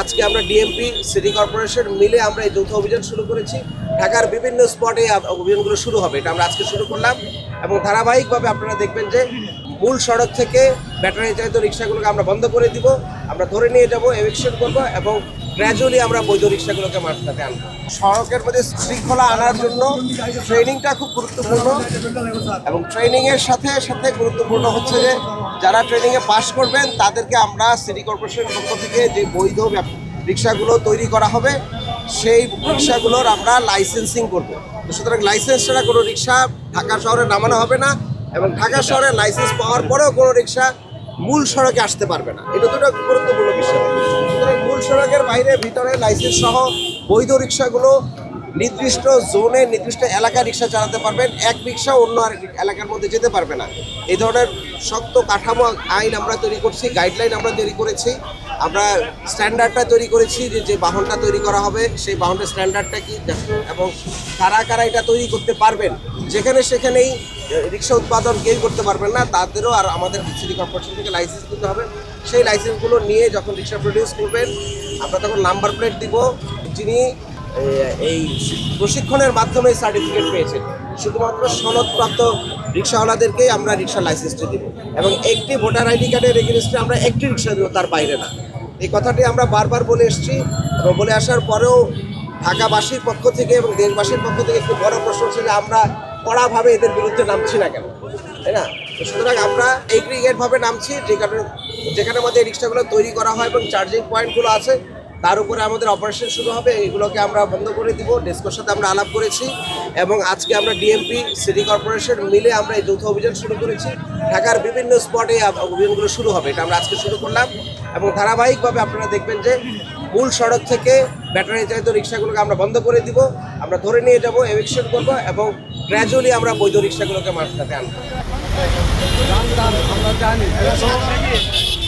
আজকে আমরা DMP city corporation মিলে আমরা এই যৌথ অভিযান শুরু করেছি। ঢাকার বিভিন্ন স্পটে অভিযানগুলো শুরু হবে, এটা আমরা আজকে শুরু করলাম। এবং ধারাবাহিকভাবে আপনারা দেখবেন যে মূল সড়ক থেকে ব্যাটারি চালিত রিক্সাগুলোকে আমরা বন্ধ করে দিব। আমরা ধরে নিয়ে যাব এভিকশন করব এবং গ্র্যাজুয়ালি আমরা বৈধ রিক্সাগুলোকে মাঠটাতে আনব। সড়কের মধ্যে শৃঙ্খলা আনার জন্য ট্রেনিংটা খুব গুরুত্বপূর্ণ এবং ট্রেনিং এর সাথে সাথে গুরুত্বপূর্ণ হচ্ছে যে যারা ট্রেনিং এ পাশ করবেন, তাদেরকে আমরা সিটি কর্পোরেশনের পক্ষ থেকে যে বৈধ রিক্সাগুলো তৈরি করা হবে, সেই রিক্সাগুলোর আমরা লাইসেন্সিং করব। সুতরাং লাইসেন্স ছাড়া কোনো রিক্সা ঢাকা শহরে নামানো হবে না এবং ঢাকা শহরে লাইসেন্স পাওয়ার পরেও কোনো রিক্সা মূল সড়কে আসতে পারবে না। এটা দুটো গুরুত্বপূর্ণ বিষয়। সুতরাং সড়কের বাইরে, ভিতরে লাইসেন্স সহ বৈধ রিক্সাগুলো নির্দিষ্ট জোনে নির্দিষ্ট এলাকায় রিক্সা চালাতে পারবেন। এক রিক্সা অন্য আর এলাকার মধ্যে যেতে পারবে না। এই ধরনের শক্ত কাঠামো আইন আমরা তৈরি করছি গাইডলাইন আমরা তৈরি করেছি। আমরা স্ট্যান্ডার্ডটা তৈরি করেছি যে যে বাহনটা তৈরি করা হবে, সেই বাহনটার স্ট্যান্ডার্ডটা কি? এবং কারা কারা এটা তৈরি করতে পারবেন? যেখানে সেখানেই রিক্সা উৎপাদন কেউ করতে পারবেন না। তাদেরও আর আমাদের সিটি কর্পোরেশন থেকে লাইসেন্স দিতে হবে। সেই লাইসেন্সগুলো নিয়ে যখন রিক্সা প্রডিউস করবেন, আমরা তখন নাম্বার প্লেট দিব। যিনি এই প্রশিক্ষণের মাধ্যমে সার্টিফিকেট পেয়েছেন, শুধুমাত্র সনদপ্রাপ্ত রিক্সাওয়ালাদেরকেই আমরা রিক্সা লাইসেন্সটি দিব। এবং একটি ভোটার আইডি কার্ডের এগেনস্টে আমরা একটি রিক্সা দেবো, তার বাইরে না। এই কথাটি আমরা বারবার বলে এসেছি এবং বলে আসার পরেও ঢাকাবাসীর পক্ষ থেকে এবং দেশবাসীর পক্ষ থেকে একটু বড় প্রশ্ন ছিল, আমরা কড়াভাবে এদের বিরুদ্ধে নামছি না কেন? তাই না? সুতরাং আমরা এগ্রিগেটভাবে নামছি যে কারণে যেখানে আমাদের রিক্সাগুলো তৈরি করা হয় এবং চার্জিং পয়েন্টগুলো আছে, তার উপরে আমাদের অপারেশন শুরু হবে। এগুলোকে আমরা বন্ধ করে দিব। ডেস্কোর সাথে আমরা আলাপ করেছি এবং আজকে আমরা ডিএমপি সিটি কর্পোরেশন মিলে আমরা এই যৌথ অভিযান শুরু করেছি। ঢাকার বিভিন্ন স্পটে অভিযানগুলো শুরু হবে। এটা আমরা আজকে শুরু করলাম এবং ধারাবাহিকভাবে আপনারা দেখবেন যে মূল সড়ক থেকে ব্যাটারি চালিত রিক্সাগুলোকে আমরা বন্ধ করে দিব। আমরা ধরে নিয়ে যাব এভিকশন করব এবং গ্র্যাজুয়ালি আমরা বৈধ রিক্সাগুলোকে মাঠটাতে আনব। 让你当你同桌的家里人说。我们